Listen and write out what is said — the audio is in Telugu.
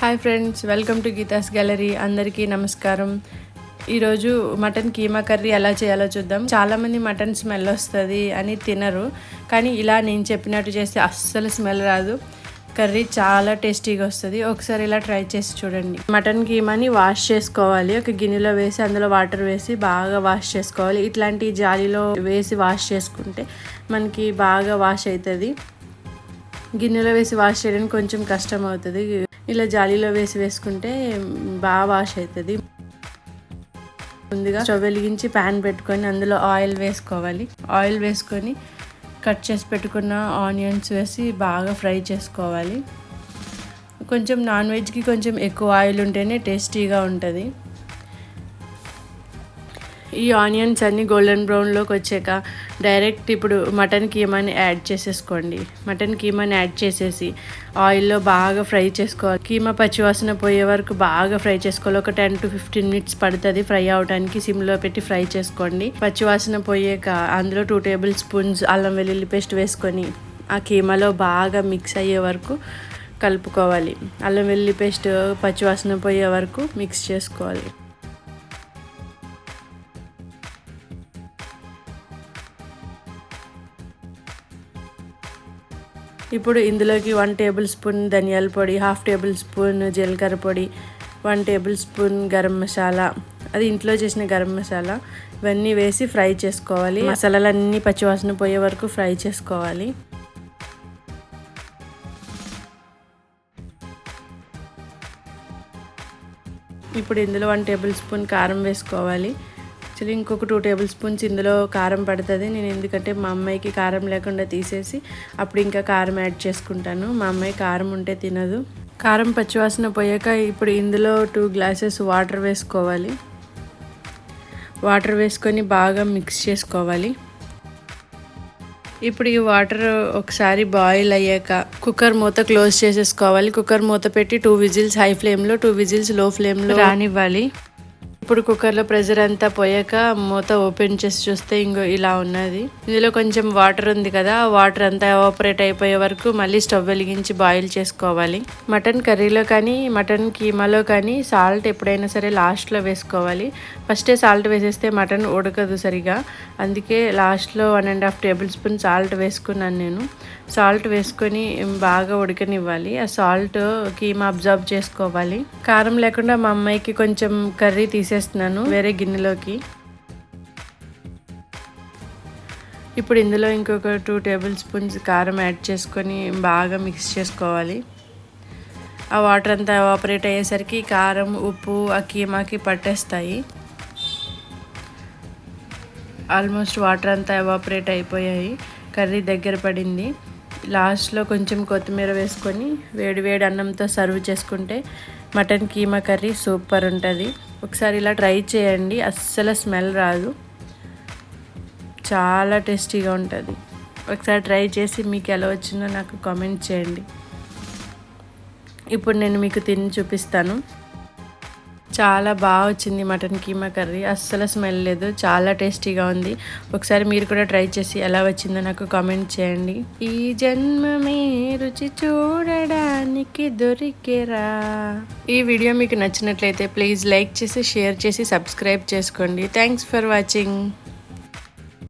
Hi friends welcome to Geetha's gallery. అందరికీ నమస్కారం. ఈరోజు మటన్ కీమా కర్రీ ఎలా చేయాలో చూద్దాం. చాలామంది మటన్ స్మెల్ వస్తుంది అని తినరు కానీ ఇలా నేను చెప్పినట్టు చేస్తే అస్సలు స్మెల్ రాదు. కర్రీ చాలా టేస్టీగా వస్తుంది. ఒకసారి ఇలా ట్రై చేసి చూడండి. మటన్ కీమాని వాష్ చేసుకోవాలి. ఒక గిన్నెలో వేసి అందులో వాటర్ వేసి బాగా వాష్ చేసుకోవాలి. ఇట్లాంటి జాలీలో వేసి వాష్ చేసుకుంటే మనకి బాగా వాష్ అవుతుంది గిన్నెలో వేసి వాష్ చేయడానికి కొంచెం కష్టం అవుతుంది. ఇలా జాలీలో వేసి వేసుకుంటే బాగా వాష్ అవుతుంది. ముందుగా స్టవ్ వెలిగించి ప్యాన్ పెట్టుకొని అందులో ఆయిల్ వేసుకోవాలి. ఆయిల్ వేసుకొని కట్ చేసి పెట్టుకున్న ఆనియన్స్ వేసి బాగా ఫ్రై చేసుకోవాలి. కొంచెం నాన్ వెజ్కి కొంచెం ఎక్కువ ఆయిల్ ఉంటేనే టేస్టీగా ఉంటుంది. ఈ ఆనియన్స్ అన్ని గోల్డెన్ బ్రౌన్లోకి వచ్చాక డైరెక్ట్ ఇప్పుడు మటన్ కీమాని యాడ్ చేసేసుకోండి. మటన్ కీమాని యాడ్ చేసేసి ఆయిల్లో బాగా ఫ్రై చేసుకోవాలి. కీమా పచ్చివాసన పోయే వరకు బాగా ఫ్రై చేసుకోవాలి. ఒక టెన్ టు ఫిఫ్టీన్ మినిట్స్ పడుతుంది. ఫ్రై అవడానికి సిమ్లో పెట్టి ఫ్రై చేసుకోండి. పచ్చివాసన పోయాక అందులో టూ టేబుల్ స్పూన్స్ అల్లం వెల్లుల్లి పేస్ట్ వేసుకొని ఆ కీమాలో బాగా మిక్స్ అయ్యే వరకు కలుపుకోవాలి. అల్లం వెల్లుల్లి పేస్ట్ పచ్చివాసన పోయే వరకు మిక్స్ చేసుకోవాలి. ఇప్పుడు ఇందులోకి వన్ టేబుల్ స్పూన్ ధనియాల పొడి హాఫ్ టేబుల్ స్పూన్ జీలకర్ర పొడి one table spoon garam masala. అది ఇంట్లో చేసిన గరం మసాలా. ఇవన్నీ వేసి ఫ్రై చేసుకోవాలి. మసాలాలన్నీ పచ్చివాసన పోయే వరకు ఫ్రై చేసుకోవాలి. ఇప్పుడు ఇందులో వన్ టేబుల్ స్పూన్ కారం వేసుకోవాలి. యాక్చువల్లీ ఇంకొక టూ టేబుల్ స్పూన్స్ ఇందులో కారం పడుతుంది. నేను ఎందుకంటే మా అమ్మాయికి కారం లేకుండా తీసేసి అప్పుడు ఇంకా కారం యాడ్ చేసుకుంటాను. మా అమ్మాయి కారం ఉంటే తినదు. కారం పచ్చివాసన పోయాక ఇప్పుడు ఇందులో టూ గ్లాసెస్ వాటర్ వేసుకోవాలి. వాటర్ వేసుకొని బాగా మిక్స్ చేసుకోవాలి. ఇప్పుడు ఈ వాటర్ ఒకసారి బాయిల్ అయ్యాక కుక్కర్ మూత క్లోజ్ చేసేసుకోవాలి. కుక్కర్ మూత పెట్టి టూ విజిల్స్ హై ఫ్లేమ్లో టూ విజిల్స్లో ఫ్లేమ్లో రానివ్వాలి. ఇప్పుడు కుక్కర్లో ప్రెషర్ అంతా పోయాక మూత ఓపెన్ చేసి చూస్తే ఇంకో ఇలా ఉన్నది. ఇందులో కొంచెం వాటర్ ఉంది కదా వాటర్ అంతా ఎవాపరేట్ అయిపోయే వరకు మళ్ళీ స్టవ్ వెలిగించి బాయిల్ చేసుకోవాలి. మటన్ కర్రీలో కానీ మటన్ కీమాలో కానీ సాల్ట్ ఎప్పుడైనా సరే లాస్ట్లో వేసుకోవాలి. ఫస్టే సాల్ట్ వేసేస్తే మటన్ ఉడకదు సరిగా. అందుకే లాస్ట్లో one and half table spoon salt వేసుకున్నాను నేను. సాల్ట్ వేసుకొని బాగా ఉడకనివ్వాలి. ఆ సాల్ట్ కీమా అబ్జర్వ్ చేసుకోవాలి. కారం లేకుండా మా అమ్మాయికి కొంచెం కర్రీ వేసేస్తున్నాను వేరే గిన్నెలోకి. ఇప్పుడు ఇందులో ఇంకొక టూ టేబుల్ స్పూన్స్ కారం యాడ్ చేసుకొని బాగా మిక్స్ చేసుకోవాలి. ఆ వాటర్ అంతా ఆపరేట్ అయ్యేసరికి కారం ఉప్పు ఆ కీమాకి పట్టేస్తాయి. ఆల్మోస్ట్ వాటర్ అంతా ఎవాపరేట్ అయిపోయాయి. కర్రీ దగ్గర పడింది. లాస్ట్లో కొంచెం కొత్తిమీర వేసుకొని వేడి వేడి అన్నంతో సర్వ్ చేసుకుంటే మటన్ కీమా కర్రీ సూపర్ ఉంటుంది. ఒకసారి ఇలా ట్రై చేయండి. అస్సలు స్మెల్ రాదు. చాలా టేస్టీగా ఉంటుంది. ఒకసారి ట్రై చేసి మీకు ఎలా వచ్చిందో నాకు కామెంట్ చేయండి. ఇప్పుడు నేను మీకు తిని చూపిస్తాను. చాలా బాగా వచ్చింది మటన్ కీమా కర్రీ. అస్సలు స్మెల్ లేదు. చాలా టేస్టీగా ఉంది. ఒకసారి మీరు కూడా ట్రై చేసి ఎలా వచ్చిందో నాకు కామెంట్ చేయండి. ఈ జన్మమే రుచి చూడడానికి దొరికేరా. ఈ వీడియో మీకు నచ్చినట్లయితే ప్లీజ్ లైక్ చేసి షేర్ చేసి సబ్స్క్రైబ్ చేసుకోండి. Thanks for watching